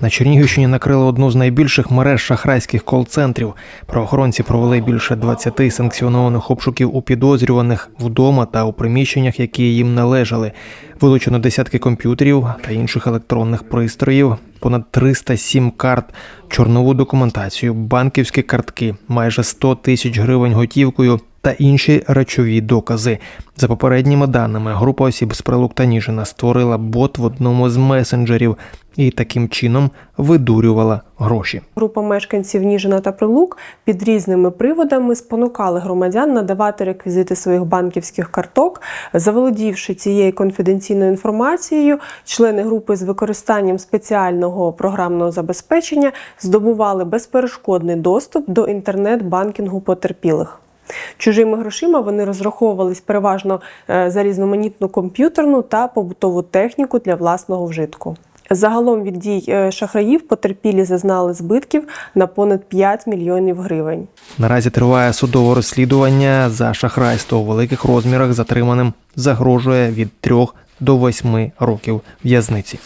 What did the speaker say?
На Чернігівщині накрили одну з найбільших мереж шахрайських кол-центрів. Правоохоронці провели більше 20 санкціонованих обшуків у підозрюваних вдома та у приміщеннях, які їм належали. Вилучено десятки комп'ютерів та інших електронних пристроїв, понад 307 карт, чорнову документацію, банківські картки, майже 100 тисяч гривень готівкою та інші речові докази. За попередніми даними, група осіб з Прилук та Ніжина створила бот в одному з месенджерів і таким чином видурювала гроші. Група мешканців Ніжина та Прилук під різними приводами спонукали громадян надавати реквізити своїх банківських карток. Заволодівши цією конфіденційною інформацією, члени групи з використанням спеціального програмного забезпечення здобували безперешкодний доступ до інтернет-банкінгу потерпілих. Чужими грошима вони розраховувались переважно е, за різноманітну комп'ютерну та побутову техніку для власного вжитку. Загалом від дій е, шахраїв потерпілі зазнали збитків на понад 5 мільйонів гривень. Наразі триває судове розслідування за шахрайство у великих розмірах. Затриманим загрожує від 3 до 8 років в'язниці.